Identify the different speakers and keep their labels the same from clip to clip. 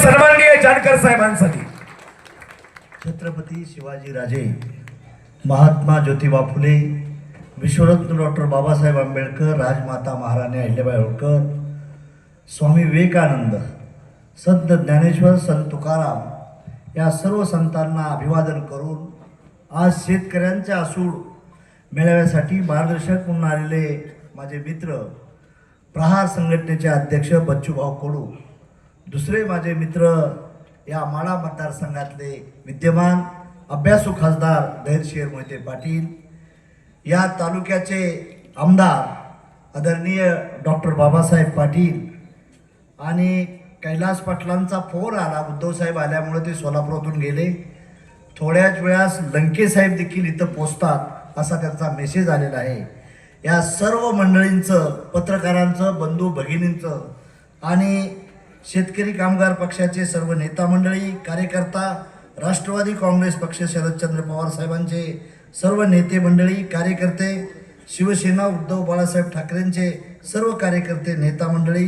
Speaker 1: सर्वांगीय जानकर साहेबांसाठी.
Speaker 2: छत्रपती शिवाजीराजे महात्मा ज्योतिबा फुले विश्वरत्न डॉक्टर बाबासाहेब आंबेडकर राजमाता महाराणी अहिल्याबाई होळकर स्वामी विवेकानंद संत ज्ञानेश्वर संत तुकाराम या सर्व संतांना अभिवादन करून आज शेतकऱ्यांच्या आसूड मेळाव्यासाठी मार्गदर्शक म्हणून आलेले माझे मित्र प्रहार संघटनेचे अध्यक्ष बच्चूभाऊ कडू दुसरे माझे मित्र या माळा मतदारसंघातले विद्यमान अभ्यासू खासदार धैर्यशेर मोहिते पाटील या तालुक्याचे आमदार आदरणीय डॉक्टर बाबासाहेब पाटील आणि कैलास पाटलांचा फोन आला उद्धवसाहेब आल्यामुळे ते सोलापुरातून गेले. थोड्याच वेळास लंकेसाहेब देखील इथं पोचतात असा त्यांचा मेसेज आलेला आहे. या सर्व मंडळींचं पत्रकारांचं बंधू भगिनींचं आणि शेतकरी कामगार पक्षाचे सर्व नेता मंडळी कार्यकर्ता राष्ट्रवादी काँग्रेस पक्ष शरदचंद्र पवार साहेबांचे सर्व नेते मंडळी कार्यकर्ते शिवसेना उद्धव बाळासाहेब ठाकरेंचे सर्व कार्यकर्ते नेता मंडळी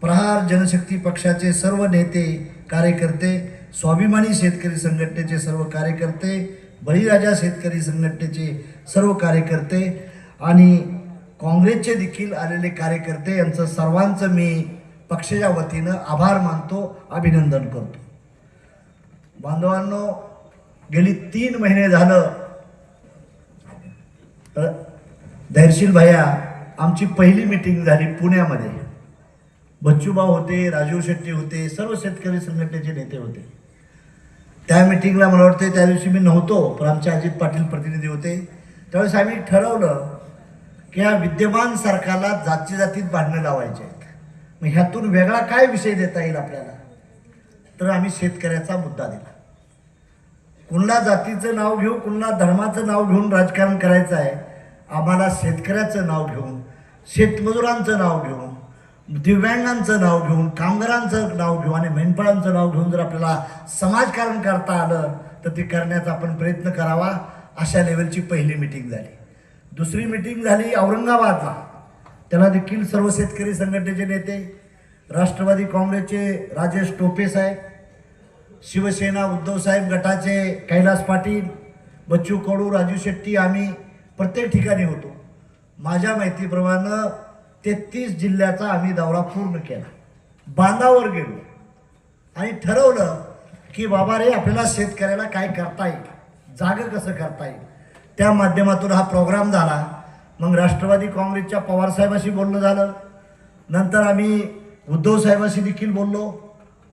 Speaker 2: प्रहार जनशक्ती पक्षाचे सर्व नेते कार्यकर्ते स्वाभिमानी शेतकरी संघटनेचे सर्व कार्यकर्ते बळीराजा शेतकरी संघटनेचे सर्व कार्यकर्ते आणि काँग्रेसचे देखील आलेले कार्यकर्ते यांचं सर्वांचं मी पक्षाच्या वतीनं आभार मानतो अभिनंदन करतो. बांधवांनो गेली तीन महिने झालं धैर्शील धैर्यशील भैया आमची पहिली मिटिंग झाली पुण्यामध्ये. बच्चूभाऊ होते राजीव शेट्टी होते सर्व शेतकरी संघटनेचे नेते होते. त्या मिटिंगला मला वाटते त्या दिवशी मी नव्हतो पण आमचे अजित पाटील प्रतिनिधी होते. त्यावेळेस आम्ही ठरवलं की या विद्यमान सरकारला जाती जातीत भांडणं लावायचे आहेत. मग ह्यातून वेगळा काय विषय देता येईल आपल्याला? तर आम्ही शेतकऱ्याचा मुद्दा दिला. कुणला जातीचं नाव घेऊ कुणला धर्माचं नाव घेऊन राजकारण करायचं आहे आम्हाला शेतकऱ्याचं नाव घेऊन शेतमजुरांचं नाव घेऊन दिव्यांगांचं नाव घेऊन कामगारांचं नाव घेऊन आणि मेंढपाळांचं नाव घेऊन जर आपल्याला समाजकारण करता आलं तर ते करण्याचा आपण प्रयत्न करावा अशा लेवलची पहिली मिटिंग झाली. दुसरी मिटिंग झाली औरंगाबादला. त्याला देखील सर्व शेतकरी संघटनेचे नेते राष्ट्रवादी काँग्रेसचे राजेश टोपे साहेब शिवसेना उद्धवसाहेब गटाचे कैलास पाटील बच्चू कडू राजू शेट्टी आम्ही प्रत्येक ठिकाणी होतो. माझ्या माहितीप्रमाणे तेहतीस जिल्ह्याचा आम्ही दौरा पूर्ण केला. बांधावर गेलो. आणि ठरवलं की बाबा रे आपल्याला शेतकऱ्याला काय करता येईल? जागं कसं करता येईल? त्या माध्यमातून हा प्रोग्राम झाला. मग राष्ट्रवादी काँग्रेसच्या पवारसाहेबाशी बोलणं झालं. नंतर आम्ही उद्धव साहेबाशी देखील बोललो.